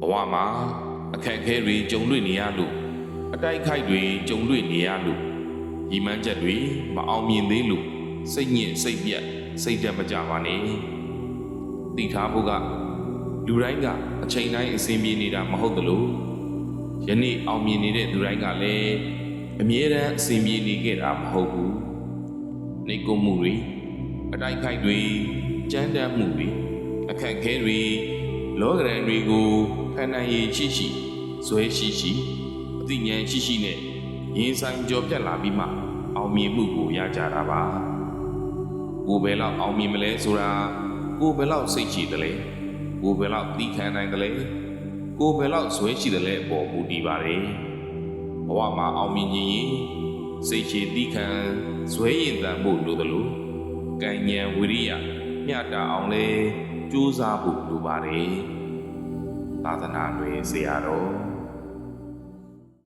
ဘဝမှာအခက်အခဲတွေကြုံတွေ့နေရလို့အတိုက်ခိုက်တွေကြုံတွေ့နေရလို့ညီမန်းချက်တွေမအောင်မြင်သေးလို့စိတ်ညစ်စိတ်ပြက်စိတ်တက်မကြပါနဲ့တည်ထားဖို့ကလူတိုင်းကအချိန်တိုင်းအစဉ်ပြေနေတာမဟုတ်သလိုယနေ့အောင်မြင်နေတဲ့လူတိုင်းကလည်းအမြဲတမ်းအစဉ်ပြေနေခဲ့တာမဟုတ်ဘူးနေကုမှုတွေအတိုက်ခိုက်တွေကြမ်းတမ်းမှုတွေအခက်အခဲတွေ လောကရန်တွေကိုခံနိုင်ရည်ရှိရှိဇွဲရှိရှိအသိဉာဏ်ရှိရှိနဲ့ရင်ဆိုင်ကြော်ပြတ်လာပြီးမှ အောင်မြင်မှုကိုရကြတာပါကိုယ်ပဲလောက်အောင်မြင်မလဲဆိုတာကိုယ်ပဲလောက်စိတ်ရှိတယ်လေကိုယ်ပဲလောက်သီးခံနိုင်တယ်လေကိုယ်ပဲလောက်ဇွဲရှိတယ်လေအပေါ်မူတည်ပါတယ်ဘဝမှာအောင်မြင်ခြင်းရင်စိတ်ရှိသီးခံဇွဲရင်တန်ဖို့လိုသလိုကံဉဏ်ဝိရိယ မျှတာအောင်လဲကြိုးစားဖို့လိုပါတယ်သာသနာ့တွင်ဆရာတော်